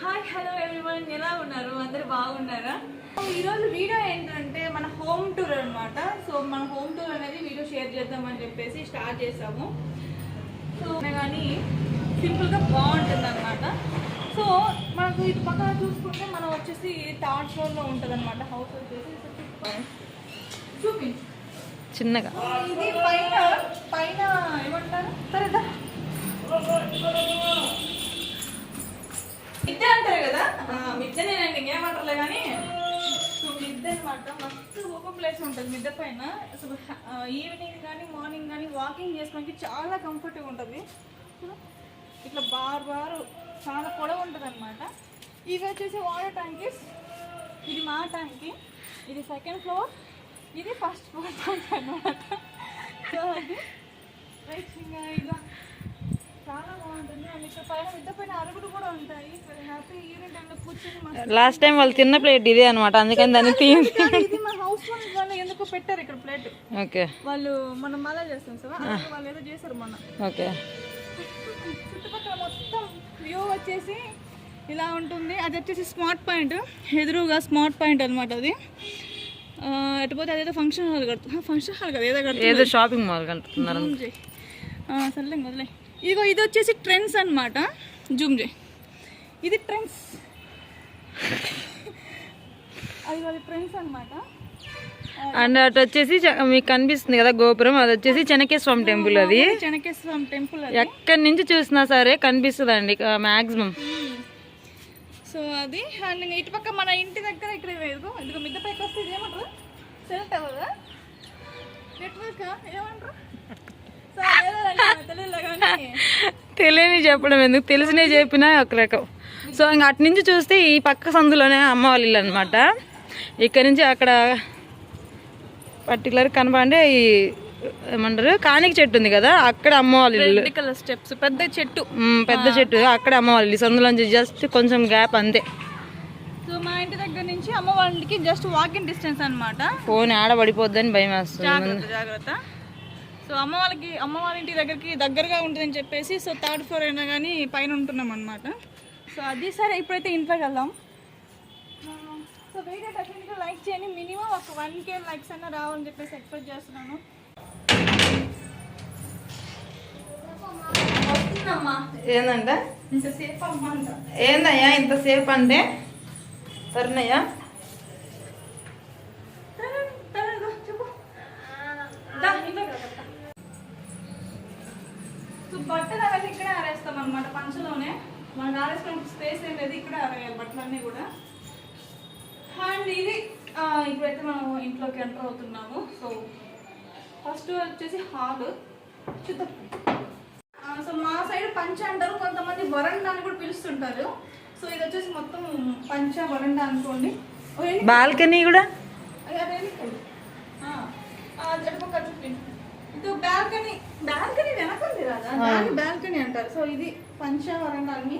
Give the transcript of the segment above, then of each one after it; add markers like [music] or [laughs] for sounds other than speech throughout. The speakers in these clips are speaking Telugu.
హాయ్ హలో ఎవ్రీవన్ ఎలా ఉన్నారు? అందరు బాగున్నారా? సో ఈరోజు వీడియో ఏంటంటే మన హోమ్ టూర్ అన్నమాట. సో మన హోమ్ టూర్ అనేది వీడియో షేర్ చేద్దామని చెప్పేసి స్టార్ట్ చేసాము. సో కానీ సింపుల్గా బాగుంటుంది అనమాట సో మనకు ఇటు పక్కన చూసుకుంటే మనం వచ్చేసి థర్డ్ ఫ్లోర్లో ఉంటుంది అనమాట హౌస్ వచ్చేసి. చూపించు. చిన్నగా. ఇది పైన పైన ఏమంటారు? సరే దా. మిద్దె అంటారు కదా? ఆ, మిద్దెనేనండి ఇంకేమంటారులే కానీ మిద్దె అనమాట మస్తు ఓపెన్ ప్లేస్ ఉంటుంది మిద్దె పైన. ఈవినింగ్ కానీ మార్నింగ్ కానీ వాకింగ్ చేసుకోవడానికి చాలా కంఫర్ట్గా ఉంటుంది. ఇట్లా బార్ బారు చాలా పొడవు ఉంటుంది అనమాట ఇవి వచ్చేసి వాటర్ ట్యాంకీస్ ఇది మా ట్యాంకీ ఇది సెకండ్ ఫ్లోర్ ఇది ఫస్ట్ ఫ్లోర్ ట్యాంక్ అనమాట సో అది రైట్ ఇంకా ఇలా చాలా బాగుంటుంది. అండ్ ఇక్కడ పైన మిద్ద పైన అరుగులు కూడా ఉంటాయి. హ్యాపీ ఈవినింగ్ టైంలో కూర్చొని మస్తు లాస్ట్ టైం వాళ్ళు తిన్న ప్లేట్ ఇదే అనమాట అందుకని దాన్ని తీయండి. కానీ ఇది మా హౌస్ వాళ్ళు ఎందుకు పెట్టారు ఇక్కడ ప్లేట్ ఓకే. వాళ్ళు మనం మళ్ళా చేస్తాం సార్. వాళ్ళు ఏదో చేశారు మొన్న. ఓకే. చుట్టుపక్కల మొత్తం వ్యూ వచ్చేసి ఇలా ఉంటుంది. అది వచ్చేసి స్మార్ట్ పాయింట్ ఎదురుగా స్మార్ట్ పాయింట్ అనమాట అది. ఆ, ఎటు పోతే అదేదో ఫంక్షన్ హాల్ కడుతుంది ఫంక్షన్ హాల్ కదా ఏదో కడుతుంది ఏదో షాపింగ్ మాల్ ఆ, సర్లే ఇంక ఇదిగో ఇది వచ్చేసి ట్రెండ్స్ అన్నమాట. జూమ్ చేయి. ఇది ట్రెండ్స్. అది అది ట్రెండ్స్ అన్నమాట. అండ్ అటు వచ్చేసి చ- మీకు కనిపిస్తుంది కదా గోపురం అది వచ్చేసి చెనకేశ్వరం టెంపుల్ అది. చెనకేశ్వరం టెంపుల్ అది. ఎక్కడి నుంచి చూసినా సరే కనిపిస్తుంది అండి మాక్సిమం. సో అది అండ్ ఇటు పక్క మన ఇంటి దగ్గర ఇక్కడ ఇదిగో ఇదిగో మిద్ద పైకి వస్తే ఇది ఏమంటారు సెల్ టవర్? నెట్వర్క్? ఏమంటారు సో అదేదో నాకు తెలియదు కానీ [laughs] తెలియని చెప్పడం ఎందుకు? తెలిసినే చెప్పినా ఒక రకం. సో ఇంకా అటు నుంచి చూస్తే ఈ పక్క సందులోనే అమ్మ వాళ్ళ ఇల్లు అనమాట ఇక్కడ నుంచి అక్కడ పర్టికులర్ కనపడే ఈ ఏమంటారు కానిక చెట్టు ఉంది కదా అక్కడ అమ్మ వాళ్ళ ఇల్లు. స్టెప్స్ పెద్ద చెట్టు. పెద్ద చెట్టు అక్కడ అమ్మ వాళ్ళ ఇల్లు. సందులోంచి జస్ట్ కొంచెం గ్యాప్ అంతే. సో మా ఇంటి దగ్గర నుంచి అమ్మ వాళ్ళకి జస్ట్ వాకింగ్ డిస్టెన్స్ అన్నమాట. ఫోన్ ఆడ పడిపోద్దని భయం వేస్తుంది. జాగ్రత్త. సో అమ్మ వాళ్ళకి అమ్మ వాళ్ళ ఇంటి దగ్గరికి దగ్గరగా ఉంటుందని చెప్పేసి సో థర్డ్ ఫ్లోర్ అయినా కానీ పైన ఉంటున్నాం అనమాట సో అది సరే ఇప్పుడైతే ఇంట్లోకి వెళ్దాం. సో వీడియో డెఫినెట్గా లైక్ చేయండి. మినిమం ఒక వన్ కే లైక్స్ అన్న రావాలని చెప్పేసి ఎక్స్పెక్ట్ చేస్తున్నాను. ఏందంట? ఏందయ్యా ఇంతసేపు అంటే? సరేనయ్యా తరు, తరు, ఇదిగో, చెప్పు. దా, ఇంట్లోకి రా, చెప్తా. సో బట్టలు అవన్నీ ఇక్కడే ఆరేస్తాం అనమాట పంచలోనే. మనకు ఆరేసుకోవడానికి స్పేస్ ఏం లేదు ఇక్కడే ఆరేయాలి బట్టలన్నీ కూడా. అండ్ ఇది ఇప్పుడైతే మనం ఇంట్లోకి ఎంటర్ అవుతున్నాము. సో ఫస్ట్ వచ్చేసి హాల్. ఆ, సో మా సైడ్ పంచ అంటారు కొంతమంది వరండా అని కూడా పిలుస్తుంటారు. సో ఇది వచ్చేసి మొత్తం పంచ వరండా అనుకోండి? బాల్కనీ కూడా? అది అదేంటి? ఆ, ఆ, జడపక్క చూపి. ఇది బాల్కనీ బాల్కనీ వెనకుంది దాన్ని బాల్కనీ అంటారు. సో ఇది పంచవరంగాన్ని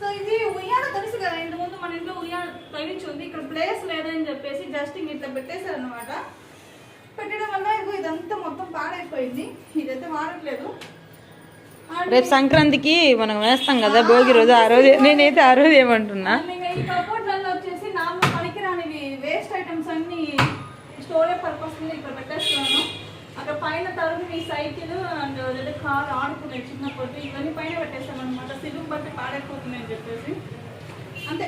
సో ఇది ఉయ్యాల తెలుసు కదా ఇంటి ముందు మన ఇంట్లో ఉయ్యాల ఉంది ఇక్కడ ప్లేస్ లేదని చెప్పేసి జస్ట్ ఇట్లా పెట్టేశారు అనమాట పెట్టడం వల్ల ఇగో ఇదంతా మొత్తం పాడైపోయింది. ఇదైతే వాడట్లేదు రేపు సంక్రాంతికి మనం వేస్తాం కదా భోగి రోజు ఆ రోజు నేనైతే ఆ రోజు ఏమంటున్నా అండ్ ఇంకా ఈ కబోర్డ్లలో వచ్చేసి నార్మల్ పనికిరానివి వేస్ట్ ఐటమ్స్ అన్ని స్టోరేజ్ పర్పస్ మీద ఇక్కడ పెట్టేస్తున్నాను అక్కడ పైన తరుగు మీ సైకిల్ అండ్ లేదా కార్ ఆడుకునే చిన్నప్పటి ఇవన్నీ పైన పెట్టేస్తాను అనమాట సిలువు బట్టి పాడైపోతున్నాయి అని చెప్పేసి. అంతే.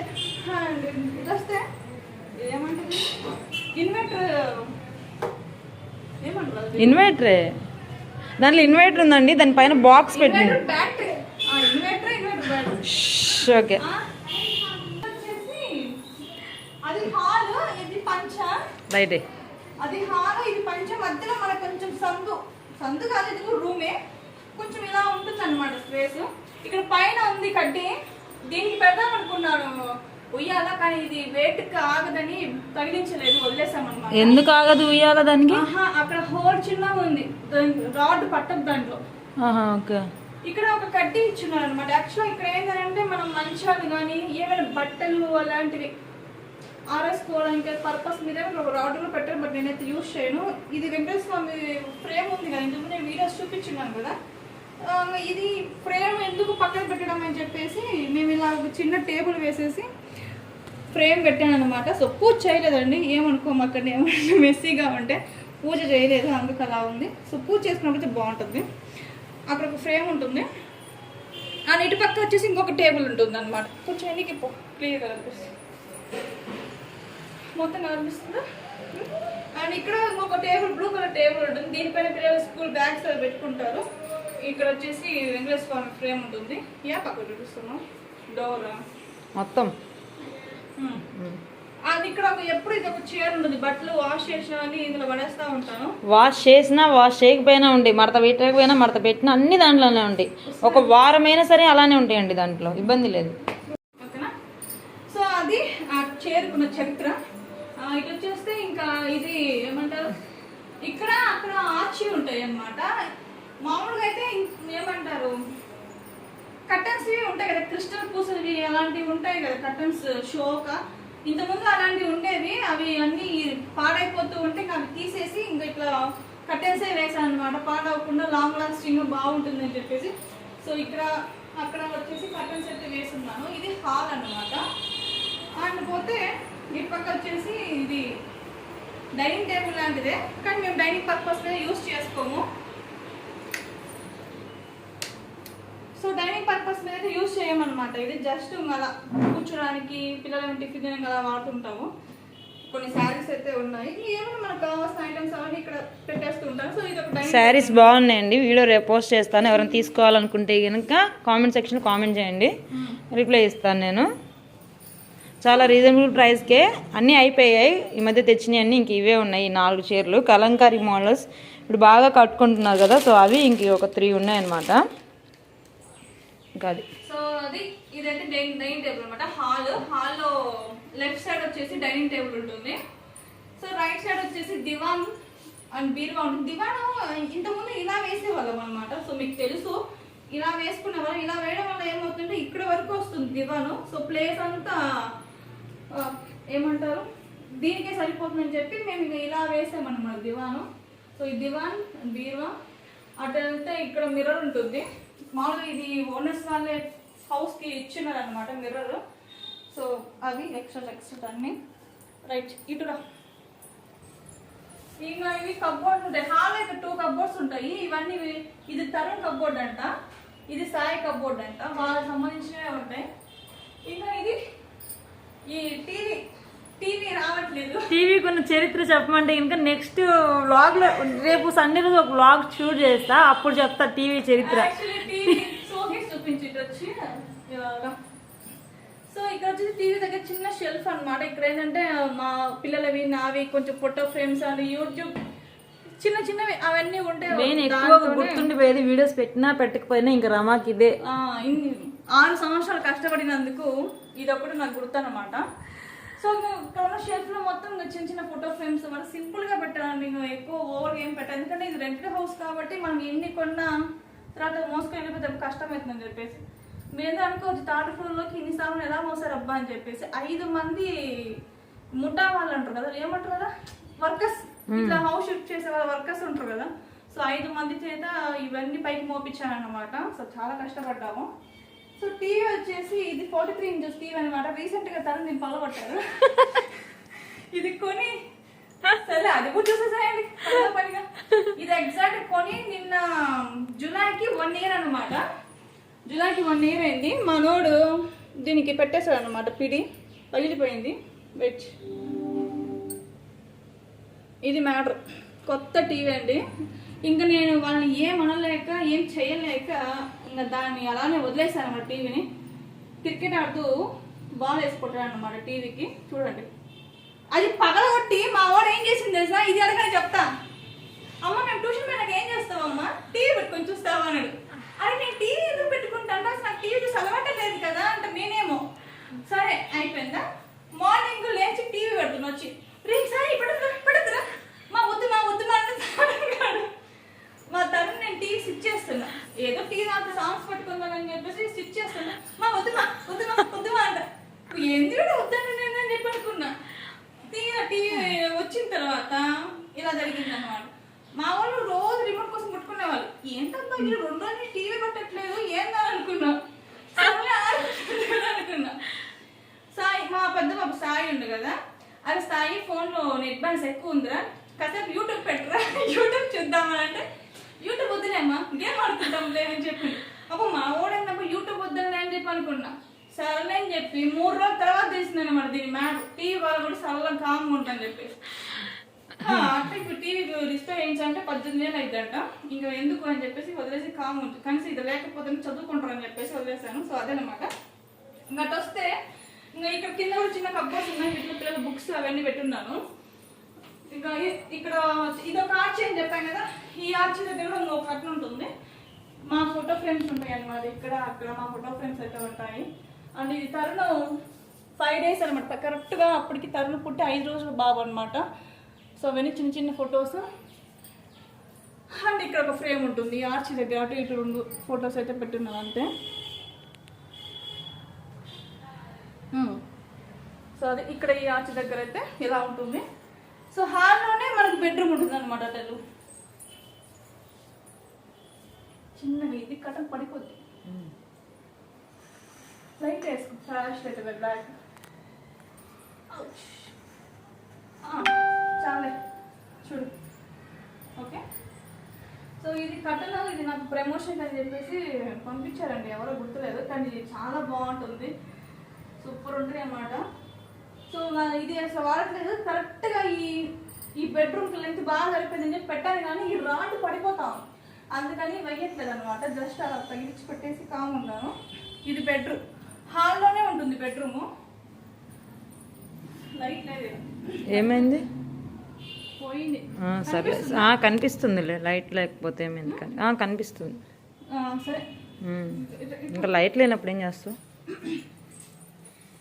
ఇది వస్తే ఏమంటుంది? ఇన్వర్టర్ ఏమంటారు? ఇన్వర్టరే. దాంట్లో ఇన్వర్టర్ ఉందండి. దానిపైన బాక్స్ పెట్టింది. బ్యాటరీ. ఓకే. రైట్. అది హాల్ ఇది పంచ మధ్యలో మనకు కొంచెం సందు. సందు కాదు ఇది రూమే కొంచెం ఇలా ఉంటుంది అనమాట స్పేస్ ఇక్కడ పైన ఉంది కడ్డి. దీనికి పెడదాం అనుకున్నాను. ఉయ్యాల కానీ ఇది వెయిట్ ఆగదని తగిలించలేదు వదిలేసాం అనమాట ఎందుకు ఆగదు ఉయ్యాల దానికి? అక్కడ హోల్ చిన్నగా ఉంది. రాడ్ పట్టదు దాంట్లో. ఓకే. ఇక్కడ ఒక కడ్డీ ఇచ్చున్నారు అనమాట యాక్చువల్ ఇక్కడ ఏంటంటే మనం మంచాలు కానీ ఏమైనా బట్టలు అలాంటివి ఆరేసుకోవడానికి పర్పస్ మీద ఒక రాడ్ కూడా బట్ నేనైతే యూజ్ చేయను. ఇది వెంకటేశ్వర స్వామి ఫ్రేమ్ ఉంది కదా ఇంతకుముందు నేను వీడియోస్ చూపించున్నాను కదా. ఇది ఫ్రేమ్ ఎందుకు పక్కన పెట్టడం అని చెప్పేసి మేము ఇలా చిన్న టేబుల్ వేసేసి ఫ్రేమ్ పెట్టాను అనమాట సో పూజ చేయలేదండి ఏమనుకోమాకండి ఏమన్నా [laughs] మెస్సీగా ఉంటే పూజ చేయలేదు అందుకు అలా ఉంది. సో పూజ చేసుకున్నప్పుడు బాగుంటుంది. అక్కడ ఒక ఫ్రేమ్ ఉంటుంది. అండ్ ఇటు పక్క వచ్చేసి ఇంకొక టేబుల్ ఉంటుంది అనమాట కూర్చోండి పో. క్లియర్గా కనిపిస్తుంది. మొత్తం కనిపిస్తుందా? అండ్ ఇక్కడ ఇంకొక టేబుల్ బ్లూ కలర్ టేబుల్ ఉంటుంది. దీనిపైన పిల్లలు స్కూల్ బ్యాగ్స్ అవి పెట్టుకుంటారు. ఇక్కడ వచ్చేసి వెంకటేశ్వర స్వామి ఫ్రేమ్ ఉంటుంది. యా పక్క చూపిస్తున్నాం. డోర్. మొత్తం? అది ఇక్కడ ఒక ఎప్పుడు ఇది ఒక చైర్ ఉంటుంది. బట్టలు వాష్ చేసిన అని ఇందులో పడేస్తా ఉంటాను. వాష్ చేసినా వాష్ చేయకపోయినా ఉండి మడత పెట్టకపోయినా మడత పెట్టినా అన్ని దాంట్లోనే ఉంటాయి ఒక వారమైనా సరే అలానే ఉంటాయండి దాంట్లో. ఇబ్బంది లేదు. ఓకేనా? సో అది ఆ చేరుకున్న చరిత్ర. ఇటు వచ్చేస్తే ఇంకా ఇది ఏమంటారు? ఇక్కడ అక్కడ ఆర్చి ఉంటాయి అన్నమాట. మామూలుగా అయితే ఏమంటారు? కర్టన్స్ ఉంటాయి కదా క్రిస్టల్ పూసలు అలాంటివి ఉంటాయి కదా కర్టన్స్ షోక. ఇంతకుముందు అలాంటివి ఉండేవి. అవి అన్నీ పాడైపోతూ ఉంటే ఇంకా అవి తీసేసి ఇంకా ఇట్లా కర్టెన్సే వేసాను అనమాట పాడవకుండా లాంగ్ లాస్టింగ్ బాగుంటుంది అని చెప్పేసి. సో ఇక్కడ అక్కడ వచ్చేసి కర్టెన్స్ అయితే వేసున్నాను. ఇది హాల్ అన్నమాట. అండ్ పోతే ఇటు పక్క వచ్చేసి ఇది డైనింగ్ టేబుల్ లాంటిదే కానీ మేము డైనింగ్ పర్పస్ మీద యూస్ చేసుకోము. సో డైనింగ్ పర్పస్ మీద అయితే యూస్ చేయమన్నమాట. ఇది జస్ట్ అలా కూర్చోడానికి పిల్లల టిఫిన్ అలా వాడుతుంటాము. కొన్ని శారీస్ అయితే ఉన్నాయి. ఏమైనా మనకు కావాల్సిన ఐటమ్స్ అవన్నీ ఇక్కడ పెట్టేస్తుంటాను సో ఇది ఒక శారీస్ బాగున్నాయండి. వీడియో రేపు పోస్ట్ చేస్తాను. ఎవరైనా తీసుకోవాలనుకుంటే కనుక కామెంట్ సెక్షన్ కామెంట్ చేయండి. రిప్లై ఇస్తాను నేను. చాలా రీజనబుల్ ప్రైస్కే అన్నీ అయిపోయాయి. ఈ మధ్య తెచ్చినవి అన్నీ ఇంక ఇవే ఉన్నాయి నాలుగు చీరలు. కలంకారీ మోడల్స్. ఇప్పుడు బాగా కట్టుకుంటున్నారు కదా సో అవి ఇంక ఒక త్రీ ఉన్నాయన్నమాట. ఇంకా అది సో అది ఇదైతే డైనింగ్ డైనింగ్ టేబుల్ అనమాట హాల్ హాల్లో లెఫ్ట్ సైడ్ వచ్చేసి డైనింగ్ టేబుల్ ఉంటుంది. సో రైట్ సైడ్ వచ్చేసి దివాన్ అండ్ బీరువా ఉంటుంది. దివాన్ ఇంతకుముందు ఇలా వేసేవాళ్ళం అనమాట సో మీకు తెలుసు ఇలా వేసుకునే వాళ్ళం ఇలా వేయడం వల్ల ఏమవుతుందంటే ఇక్కడ వరకు వస్తుంది దివాను. సో ప్లేస్ అంతా ఏమంటారు? దీనికే సరిపోతుందని చెప్పి మేము ఇక ఇలా వేసామన్నమాట దివాను. సో ఈ దివాన్ బీరువా అటు వెళ్తే ఇక్కడ మిర్రర్ ఉంటుంది. మామూలుగా ఇది ఓనర్స్ వాళ్ళే హౌస్కి ఇచ్చినారు అనమాట మిర్రర్ సో అవి ఎక్స్ట్రా ఎక్స్ట్రా అన్ని. రైట్ ఇటురా ఇంకా ఇవి కబ్బోర్డ్స్ ఉంటాయి. హాల్ అయితే టూ కబ్బోర్డ్స్ ఉంటాయి. ఇవన్నీ ఇది తరుణ్ కబ్బోర్డ్ అంట. ఇది సాయి కబ్బోర్డ్ అంట. వాళ్ళకి సంబంధించినవే ఉంటాయి. ఇంకా ఇది ఈ టీవీ టీవీ రావట్లేదు. టీవీకి ఉన్న చరిత్ర చెప్పమంటే ఇంకా నెక్స్ట్ వ్లాగ్లో రేపు సండే రోజు ఒక వ్లాగ్ షూట్ చేస్తా అప్పుడు చెప్తా టీవీ చరిత్ర. సో ఇక్కడ వచ్చేసి టీవీ దగ్గర చిన్న షెల్ఫ్ అన్నమాట. ఇక్కడ ఏంటంటే మా పిల్లలవి నావి కొంచెం ఫోటో ఫ్రేమ్స్ అని యూట్యూబ్ చిన్న చిన్నవి అవన్నీ ఉంటాయి నేను ఎక్కువగా దాంతోనే- గుర్తుండిపోయేది వీడియోస్ పెట్టినా పెట్టకపోయినా ఇంకా రమాకి ఇదే. ఆరు సంవత్సరాలు కష్టపడినందుకు ఇది ఒకటి నాకు గుర్తనమాట సో ఇక్కడ ఉన్న షెల్ఫ్లో మొత్తం చిన్న చిన్న ఫోటో ఫ్రేమ్స్ మనం సింపుల్గా పెట్టాలండి ఇంకా ఎక్కువ ఓవర్ ఏం పెట్టాలి ఎందుకంటే ఇది రెంటెడ్ హౌస్ కాబట్టి మనం ఎన్ని కొన్నా తర్వాత మోసుకొని వెళ్ళిపోతే కష్టం అవుతుందని చెప్పేసి. మీరు అనుకోవచ్చు థర్డ్ ఫ్లోర్లోకి ఇన్ని సామాన్లు ఎలా మోసారు అబ్బా అని చెప్పేసి. ఐదు మంది ముఠా వాళ్ళు అంటారు కదా ఏమంటారు కదా? వర్కర్స్. ఇట్లా హౌస్ షిఫ్ట్ చేసే వాళ్ళ వర్కర్స్ ఉంటారు కదా. సో ఐదు మంది చేత ఇవన్నీ పైకి మోపించాను అనమాట సో చాలా కష్టపడ్డాము. సో టీవీ వచ్చేసి ఇది ఫార్టీ త్రీ ఇంచెస్ టీవీ అనమాట రీసెంట్గా తను నేను పల్లగొట్టారు ఇది కొని సరే అది కూడా చూసేసాయండి. పనిగా ఇది ఎగ్జాక్ట్ కొని నిన్న జులైకి వన్ ఇయర్ అనమాట జులైకి వన్ ఇయర్ అయింది. మనోడు దీనికి పెట్టేశాడు అనమాట పిడి. పగిలిపోయింది. వెయిట్ ఇది మ్యాటర్ కొత్త టీవీ అండి. ఇంకా నేను వాళ్ళని ఏం అనలేక ఏం చేయలేక ఇంకా దాన్ని అలానే వదిలేసాను అన్నమాట టీవీని. క్రికెట్ ఆడుతూ బాల్ వేసుకుంటాడు అనమాట టీవీకి. చూడండి. అది పగలగొట్టి మా వాడు ఏం చేసింది తెలుసా? ఇది అడగని చెప్తా అమ్మ మేము ట్యూషన్ పోయినాక ఏం చేస్తావమ్మా టీవీ పెట్టుకొని చూస్తావా అన్నాడు అరే నేను టీవీ ఎందుకు పెట్టుకుంటాను అసలు నాకు టీవీ చూసి అలవాటే లేదు కదా అంటే నేనేమో సరే అయిపోయిందా మార్నింగ్ లేచి టీవీ పెడుతున్నా వచ్చి రే సరే పెడుతురా పెడుతురా మా వద్దు మా వద్దు మా అంటే అడిగాడు. మా తరుణ్ నేను టీవీ స్విచ్ చేస్తున్నా ఏదో టీవీ అంత సాంగ్స్ పెట్టుకుందామని చెప్పేసి స్విచ్ చేస్తున్నా మా వద్దు మా వద్దు మా వద్దు మా అంట ఎందుకు వద్దండి నేను అని చెప్పి అనుకున్నా తీరా టీవీ వచ్చిన తర్వాత ఇలా జరిగింది అనమాట మా వాళ్ళు రోజు రిమోట్ కోసం ముట్టుకునేవాళ్ళు ఏంటబ్బా వీళ్ళు రెండు రోజులు టీవీ పెట్టట్లేదు ఏందని అనుకున్నా సర్లే అనుకున్నా. సాయి ఫోన్లో నెట్ బ్యాన్స్ ఎక్కువ ఉందిరా. కాసేపు యూట్యూబ్ పెట్టరా. [laughs] యూట్యూబ్ చూద్దామని అంటే యూట్యూబ్ వద్దులేమ్మా గేమ్ ఆడుకుంటాం లేదని చెప్పి. అప్పుడు మా ఓడన్నప్పుడు యూట్యూబ్ వద్దులే అని చెప్పి అనుకున్నా. సరేలే అని చెప్పి మూడు రోజుల తర్వాత తీసింది అనమాట దీని మ్యాప్ టీవీ వాళ్ళు కూడా సరళం కామ్గా ఉంటాను చెప్పి. అంటే ఇప్పుడు టీవీ రిస్టోర్ వేయించాలంటే పద్దెనిమిది వేలు అయిద్దంట. ఇంకా ఎందుకు అని చెప్పేసి వదిలేసి కామ్ ఉంటుంది కనీసం ఇది లేకపోతే చదువుకుంటారు అని చెప్పేసి వదిలేసాను సో అదేనమాట. ఇంకా వస్తే ఇంకా ఇక్కడ కింద కూడా చిన్న కబ్బోర్డ్స్ ఉన్నాయి వీటిలో పిల్లల బుక్స్ అవన్నీ పెట్టున్నాను. ఇంకా ఇక్కడ ఇదొక ఆర్చి అని చెప్పాను కదా ఈ ఆర్చి దగ్గర కూడా ఇంకొక కట్న ఉంటుంది. మా ఫోటో ఫ్రేమ్స్ ఉంటాయి అన్నమాట ఇక్కడ అక్కడ మా ఫోటో ఫ్రేమ్స్ అయితే ఉంటాయి. అండ్ ఇది తరుణ్ ఫైవ్ డేస్ అనమాట కరెక్ట్గా అప్పటికి తరుణ్ పుట్టి ఐదు రోజులు బాబు అనమాట సో అవన్నీ చిన్న చిన్న ఫొటోస్. అండ్ ఇక్కడ ఒక ఫ్రేమ్ ఉంటుంది ఈ ఆర్చి దగ్గర అటు ఇటు రెండు ఫొటోస్ అయితే పెట్టున్నాను అంతే. సో అది ఇక్కడ ఈ ఆర్చ్ దగ్గర అయితే ఇలా ఉంటుంది. సో హాల్లోనే మనకు బెడ్రూమ్ ఉంటుంది అనమాట అటలు. చిన్నగా ఇది కటన్ పడిపోద్ది. లైట్ వేసుకో. Flash light black. చాలే. చూడు. ఓకే? సో ఇది కట్టను ఇది నాకు ప్రమోషన్ అని చెప్పేసి పంపించారండి. ఎవరో గుర్తులేదు కానీ ఇది చాలా బాగుంటుంది. సూపర్ ఉంటుంది అన్నమాట. సో ఇది అసలు వాడట్లేదు. కరెక్ట్గా ఈ ఈ బెడ్రూమ్కి లెంత్ బాగా సరిపోయిందని చెప్పి పెట్టాను కానీ ఈ రాడ్ పడిపోతాం అందుకని వేయట్లేదు అనమాట జస్ట్ అలా తగిలించి పెట్టేసి కామ్ ఉన్నాను. ఇది బెడ్రూమ్ హాల్లోనే ఉంటుంది బెడ్రూము లైట్ లేదు ఏమైంది? పోయింది. సరే. కనిపిస్తుందిలే. లైట్ లేకపోతే ఏమైంది కనిపిస్తుంది. సరే. ఇంకా లైట్ లేనప్పుడు ఏం చేస్తావు?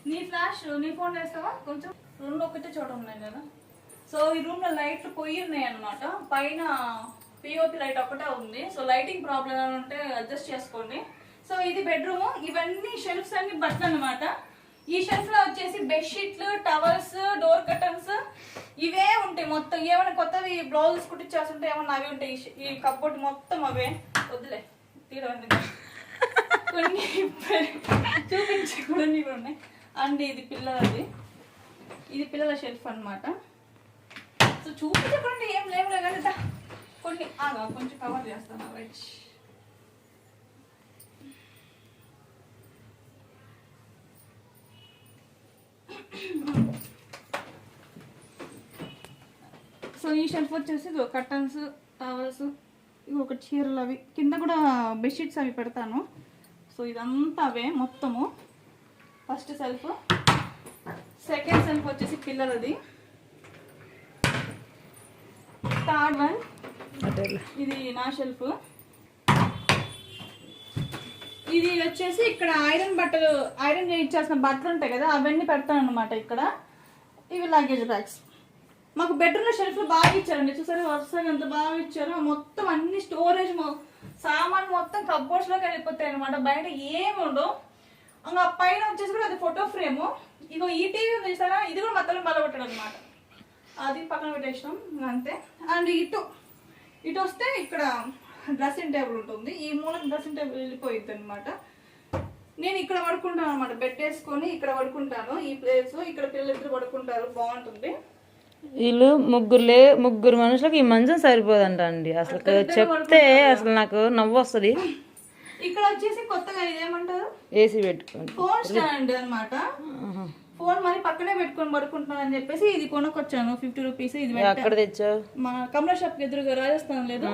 నీ ఫ్లాష్ నీ ఫోన్ వేస్తావా? కొంచెం రెండు ఒకటే చోట ఉన్నాయి కదా. సో ఈ రూమ్లో లైట్ పోయి ఉన్నాయి అనమాట పైన పిఓపి లైట్ ఒకటే ఉంది. సో లైటింగ్ ప్రాబ్లం ఉంటే అడ్జస్ట్ చేసుకోండి. సో ఇది బెడ్రూమ్ ఇవన్నీ షెల్ఫ్స్ అన్ని బట్టలు అనమాట ఈ షెల్ఫ్లో వచ్చేసి బెడ్షీట్లు టవల్స్ డోర్ కర్టన్స్ ఇవే ఉంటాయి మొత్తం. ఏమైనా కొత్తవి బ్లౌజెస్ కుట్టించాల్సి ఉంటే ఏమన్నా అవి ఉంటాయి. ఈ కబోర్డ్ మొత్తం అవే. వద్దులే తీరవండి కొన్ని చూపించకూడదు కూడా ఉన్నాయి. అండ్ ఇది పిల్లలది. ఇది పిల్లల షెల్ఫ్ అన్నమాట. సో చూపించకుండా ఏం లేవు కానీ కొన్ని ఆగా కొంచెం కవర్ చేస్తాను రైట్ సో ఈ షెల్ఫ్ వచ్చేసి కర్టన్స్ టవల్స్ ఇవి ఒక చీరలు అవి. కింద కూడా బెడ్షీట్స్ అవి పెడతాను. సో ఇదంతా అవే మొత్తము. First self. సెకండ్ సెల్ఫ్ వచ్చేసి పిల్లలది. Third one. ఇది నా షెల్ఫ్ ఇది వచ్చేసి ఇక్కడ ఐరన్ బట్టలు ఐరన్ చేయించాల్సిన బట్టలు ఉంటాయి కదా అవన్నీ పెడతాను అనమాట ఇక్కడ. ఇవి లగేజ్ బ్యాగ్స్ మాకు బెడ్రూమ్ షెల్ఫ్ బాగా ఇచ్చారండి. చూసారా వరుసగా ఎంత బాగా ఇచ్చారు. మొత్తం అన్ని స్టోరేజ్ సామాన్ మొత్తం కబోర్డ్స్లోకి వెళ్ళిపోతాయి అనమాట బయట ఏమి ఉండవు. ఇంకా పైన వచ్చేసి కూడా అది ఫోటో ఫ్రేమ్ ఇగో ఈ టీవీ ఉంది చూసారా? ఇది కూడా మొత్తం బలపట్టడం అనమాట అది పక్కన పెట్టేసినాం అంతే. అండ్ ఇటు ఇటు వస్తే ఇక్కడ డ్రెస్సింగ్ టేబుల్ ఉంటుంది. ఈ మూల డ్రెస్సింగ్ టేబుల్ వెళ్ళిపోయింది అనమాట నేను ఇక్కడ పడుకుంటాను అనమాట బెడ్ వేసుకొని ఇక్కడ పడుకుంటాను. ఈ ప్లేస్ ఇక్కడ పిల్లలు ఇద్దరు పడుకుంటారు. బాగుంటుంది. వీళ్ళు ముగ్గురు లే ముగ్గురు మనుషులకు ఈ మంచం సరిపోదంట అండి అసలు చెప్తే అసలు నాకు నవ్వు వస్తుంది. ఇక్కడ వచ్చేసి కొత్తగా ఇదేమంటారు ఏసీ పెట్టుకోండి. ఫోన్ స్టాండ్ అన్నమాట. ఆహా. ఫోన్ మరి పక్కనే పెట్టుకొని పడుకుంటున్నాను అని చెప్పేసి ఇది కొనుక్కొచ్చాను. ఫిఫ్టీ రూపీస్ ఇది. ఎక్కడ తెచ్చావు? మా కమలా షాప్ ఎదురుగా రాజస్థాన్ లేదు.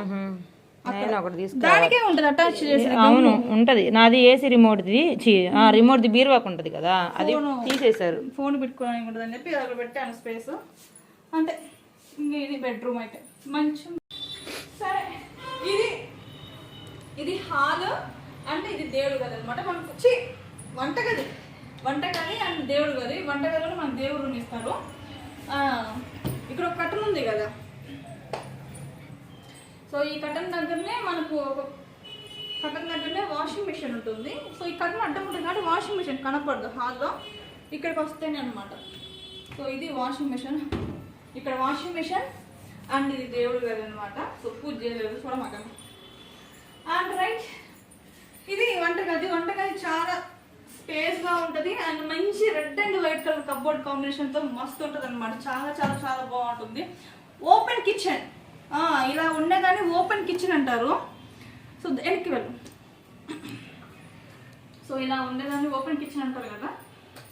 దానికే ఉంటుంది అటాచ్ చేసి అవును ఉంటది. నాది ఏసీ రిమోట్ది. చి ఆ, రిమోట్ది బీరువాకు ఉంటది కదా అది తీసేశారు. ఫోన్ పెట్టుకోవడానికి ఉంటుంది అని చెప్పి అక్కడ పెట్టాను స్పేస్. ఇంక ఇది బెడ్రూమ్ అయితే. మంచి సరే. ఇది ఇది హాల్. అంటే ఇది దేవుడు గది అనమాట మనకు వచ్చి వంటగది. వంటగది అండ్ దేవుడు గది వంటగదిలో మనకు దేవుడు ఇస్తారు. ఇక్కడ ఒక కట్టన్ ఉంది కదా. సో ఈ కట్టన్ దగ్గరనే మనకు ఒక కట్టన్ దగ్గరనే వాషింగ్ మిషన్ ఉంటుంది. సో ఈ కట్టన్ అడ్డం ఉంటుంది కాబట్టి వాషింగ్ మిషన్ కనపడదు హాల్లో. ఇక్కడికి వస్తేనే అనమాట సో ఇది వాషింగ్ మిషన్. ఇక్కడ వాషింగ్ మిషన్ అండ్ ఇది దేవుడు గది అనమాట సో పూజ చేయలేదు చూడమాకండి. అండ్ రైట్ ఇది వంటగది. వంటగది చాలా స్పేస్గా ఉంటది. అండ్ మంచి red and white colour cupboard కాంబినేషన్తో మస్తు ఉంటది అనమాట చాలా చాలా చాలా బాగుంటుంది. ఓపెన్ కిచెన్ ఇలా ఉండగానే ఓపెన్ కిచెన్ అంటారు. సో వెనక్కి వెళ్ళు. సో ఇలా ఉండేదాన్ని ఓపెన్ కిచెన్ అంటారు కదా.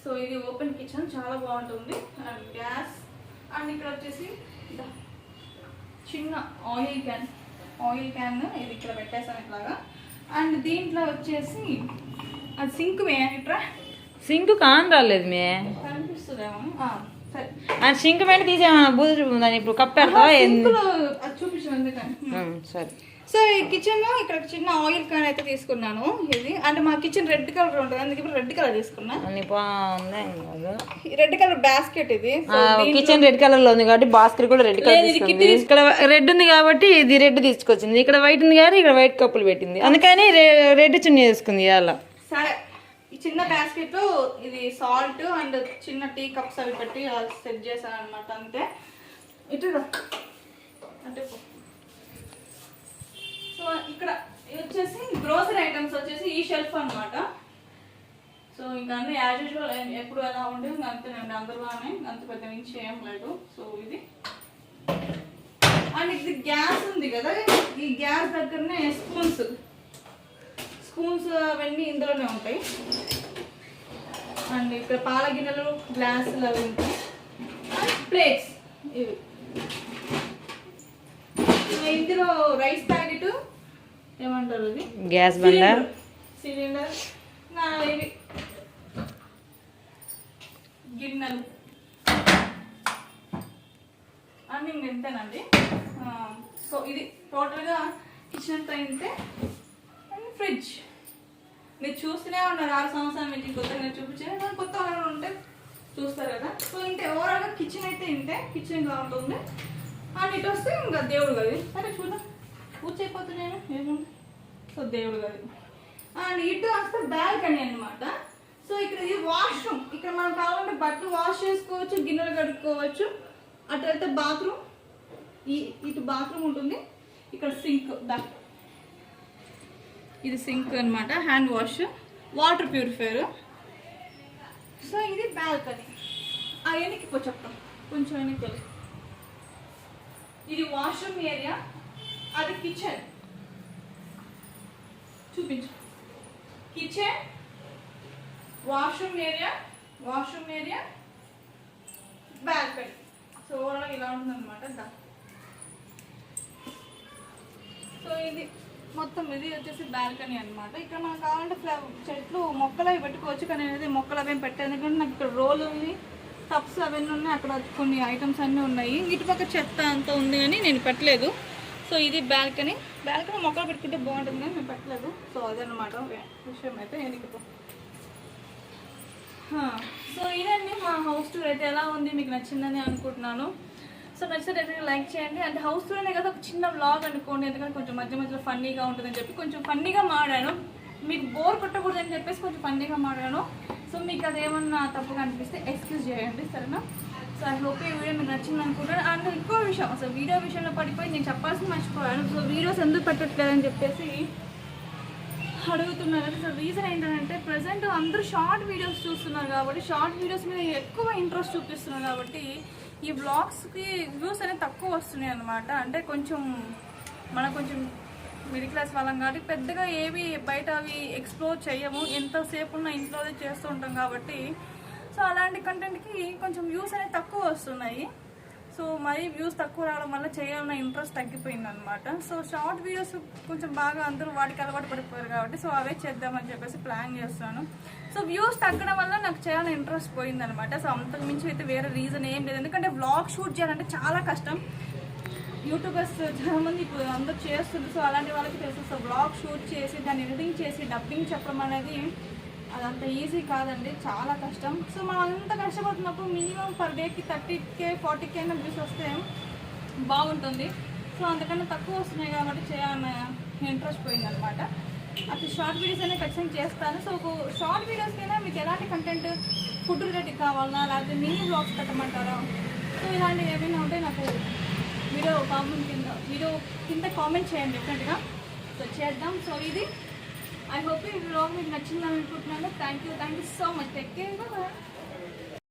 సో ఇది ఓపెన్ కిచెన్ చాలా బాగుంటుంది. And gas. అండ్ ఇక్కడ వచ్చేసి చిన్న ఆయిల్ క్యాన్ ఆయిల్ క్యాన్ ఇది ఇక్కడ పెట్టేసాను ఇట్లాగా. అండ్ దీంట్లో వచ్చేసి అది సింక్ మే ఇట్రా సింక్ కాన్ రాలేదు మే. కనిపిస్తుందేమో? సింక్ మీద తీసేమన్నా బూజు ఇప్పుడు కప్పెడతావా సరే. సో ఈ కిచెన్లో ఇక్కడ చిన్న ఆయిల్ క్యాన్ అయితే తీసుకున్నాను. ఇది అంటే మా కిచెన్ రెడ్ కలర్ ఉంటుంది. అందుకే ఇప్పుడు రెడ్ కలర్ తీసుకున్నా. రెడ్ కలర్ బాస్కెట్ ఇది. కిచెన్ రెడ్ కలర్లో ఉంది కాబట్టి బాస్కెట్ కూడా రెడ్ కలర్ ఇక్కడ రెడ్ ఉంది కాబట్టి ఇది రెడ్ తీసుకొచ్చింది. ఇక్కడ వైట్ ఉంది కాబట్టి ఇక్కడ వైట్ కప్పులు పెట్టింది. అందుకని రెడ్ చున్నీ వేసుకుంది ఇవాళ. సరే. చిన్న బాస్కెట్ ఇది సాల్ట్ అండ్ చిన్న టీ కప్స్ అవి పెట్టి సెట్ చేశాను అనమాట అంతే. ఇటు. అంటే. సో ఇక్కడ వచ్చేసి గ్రోసరీ ఐటమ్స్ వచ్చేసి ఈ షెల్ఫ్ అన్నమాట. సో ఇంకా అన్ని యాజ్ యూజువల్ ఎప్పుడు ఎలా ఉండే ఇంకా అంతేనండి అందరిలోనే అంత పెద్ద నుంచి ఏం లేదు. సో ఇది. అండ్ ఇది గ్యాస్ ఉంది కదా ఈ గ్యాస్ దగ్గరనే స్పూన్స్. స్పూన్స్ అవన్నీ ఇందులోనే ఉంటాయి. అండ్ ఇక్కడ పాల గిన్నెలు గ్లాసులు అవి ఉంటాయి. ప్లేట్స్ ఇవి. ఇందులో రైస్ ప్యాకెట్ ఏమంటారు ఇది గ్యాస్ బండ? సిలిండర్. ఇవి. గిన్నెలు. అన్నీ ఇంక ఇంతేనండి ఆ, సో ఇది టోటల్గా కిచెన్ అంతా ఇంతే ఫ్రిడ్జ్. మీరు చూస్తూనే ఉన్నారు ఆరు సంవత్సరాలు నుంచి కొత్తగా నేను చూపించాను కానీ కొత్త వాళ్ళు ఉంటే చూస్తారు కదా. సో ఇంతే ఓవరాల్గా కిచెన్ అయితే ఇంతే కిచెన్ ఇలా ఉంటుంది అండ్ ఇటు వస్తే ఇంకా దేవుడు గది. సరే చూద్దాం. కూర్చైపోతున్నాను ఏముంది? సో దేవుడు గది. అండ్ ఇటు వస్తే బాల్కనీ అనమాట సో ఇక్కడ ఇది వాష్రూమ్ ఇక్కడ మనం కావాలంటే బట్టలు వాష్ చేసుకోవచ్చు గిన్నెలు కడుక్కోవచ్చు. అటు అయితే బాత్రూమ్ ఈ ఇటు బాత్రూమ్ ఉంటుంది. ఇక్కడ సింక్ దా ఇది సింక్ అనమాట hand wash water purifier so ఇది బాల్కనీ ఆ వెనక్కి చెప్తాం. కొంచెం వెనక్కి ఇది వాష్రూమ్ ఏరియా అది కిచెన్ చూపించు. Kitchen washroom area washroom area balcony so overall ఇలా ఉంటుంది అనమాట సో ఇది మొత్తం ఇది వచ్చేసి బాల్కనీ అన్నమాట. ఇక్కడ మనకు కావాలంటే ఫ్లవర్ చెట్లు మొక్కలు అవి పెట్టుకోవచ్చు కానీ అనేది మొక్కలు అవేం పెట్టాను ఎందుకంటే నాకు ఇక్కడ రోల్ ఉంది టప్స్ అవన్నీ ఉన్నాయి అక్కడ కొన్ని ఐటమ్స్ అన్నీ ఉన్నాయి. ఇటుపక్క చెత్త అంతా ఉంది కానీ నేను పెట్టలేదు. సో ఇది బాల్కనీ. బాల్కనీ మొక్కలు పెట్టుకుంటే బాగుంటుంది కానీ నేను పెట్టలేదు. సో అదనమాట విషయం అయితే ఎనికి సో ఇదండి మా హౌస్ టూర్ అయితే ఎలా ఉంది మీకు నచ్చిందని అనుకుంటున్నాను. సో నచ్చితే డెఫినెట్గా లైక్ చేయండి. అంటే హౌస్లోనే కదా ఒక చిన్న వ్లాగ్ అనుకోండి. ఎందుకంటే కొంచెం మధ్య మధ్యలో ఫన్నీగా ఉంటుందని చెప్పి కొంచెం ఫన్నీగా మాడాను మీకు బోర్ కొట్టకూడదని చెప్పేసి కొంచెం ఫన్నీగా మాడాను సో మీకు అదేమన్నా తప్పుగా అనిపిస్తే ఎక్స్క్యూజ్ చేయండి. సరేనా? సో ఐ హోప్ ఈ వీడియో మీకు నచ్చింది అనుకుంటాను అండ్ ఇంకో విషయం అసలు వీడియో విషయంలో పడిపోయి నేను చెప్పాల్సి మర్చిపోయాను. సో వీడియోస్ ఎందుకు పెట్టట్లేదని చెప్పేసి అడుగుతున్నారు సో రీజన్ ఏంటంటే ప్రజెంట్ అందరూ షార్ట్ వీడియోస్ చూస్తున్నారు కాబట్టి షార్ట్ వీడియోస్ మీద ఎక్కువ ఇంట్రెస్ట్ చూపిస్తున్నారు కాబట్టి ఈ బ్లాగ్స్కి వ్యూస్ అనేది తక్కువ వస్తున్నాయి అనమాట అంటే కొంచెం మన కొంచెం మిడిల్ క్లాస్ వాళ్ళం కాబట్టి పెద్దగా ఏవి బయట అవి ఎక్స్ప్లోర్ చేయము ఎంతసేపు ఉన్న ఇంట్లోనే చేస్తూ ఉంటాం కాబట్టి. సో అలాంటి కంటెంట్కి కొంచెం వ్యూస్ అనేది తక్కువ వస్తున్నాయి. సో మరీ వ్యూస్ తక్కువ రావడం వల్ల చేయాలన్న ఇంట్రెస్ట్ తగ్గిపోయింది అనమాట సో షార్ట్ వీడియోస్ కొంచెం బాగా అందరూ వాటికి అలవాటు పడిపోయారు కాబట్టి సో అవే చేద్దామని చెప్పేసి ప్లాన్ చేస్తాను. సో వ్యూస్ తగ్గడం వల్ల నాకు చేయాలని ఇంట్రెస్ట్ పోయింది అనమాట సో అంతకు మించి అయితే వేరే రీజన్ ఏం లేదు. ఎందుకంటే వ్లాగ్ షూట్ చేయాలంటే చాలా కష్టం. యూట్యూబర్స్ చాలా మంది ఇప్పుడు అందరూ చేస్తుంది సో అలాంటి వాళ్ళకి తెలుసు. సో బ్లాగ్ షూట్ చేసి దాన్ని ఎడిటింగ్ చేసి డబ్బింగ్ చెప్పడం అనేది అదంత ఈజీ కాదండి చాలా కష్టం. సో మనం అంత కష్టపడుతున్నప్పుడు మినిమం పర్ డేకి thirty K forty K views వస్తే బాగుంటుంది. సో అందుకన్నా తక్కువ వస్తున్నాయి కాబట్టి చేయాలన్న ఇంట్రెస్ట్ పోయిందనమాట అది షార్ట్ వీడియోస్ అనేది ఖచ్చితంగా చేస్తాను. సో ఒక షార్ట్ వీడియోస్కైనా మీకు ఎలాంటి కంటెంట్ ఫుడ్ రిలేటెడ్ కావాలన్నా లేకపోతే మినీ బ్లాగ్స్ పెట్టమంటారా? సో ఇలాంటివి ఏమైనా ఉంటే నాకు వీడియో కామెంట్ కింద వీడియో కింద కామెంట్ చేయండి డెఫినెట్గా సో చేద్దాం. సో ఇది ఐ హోప్ ఈ బ్లాగ్ మీకు నచ్చిందని అనుకుంటున్నాను thank you thank you so much take care bye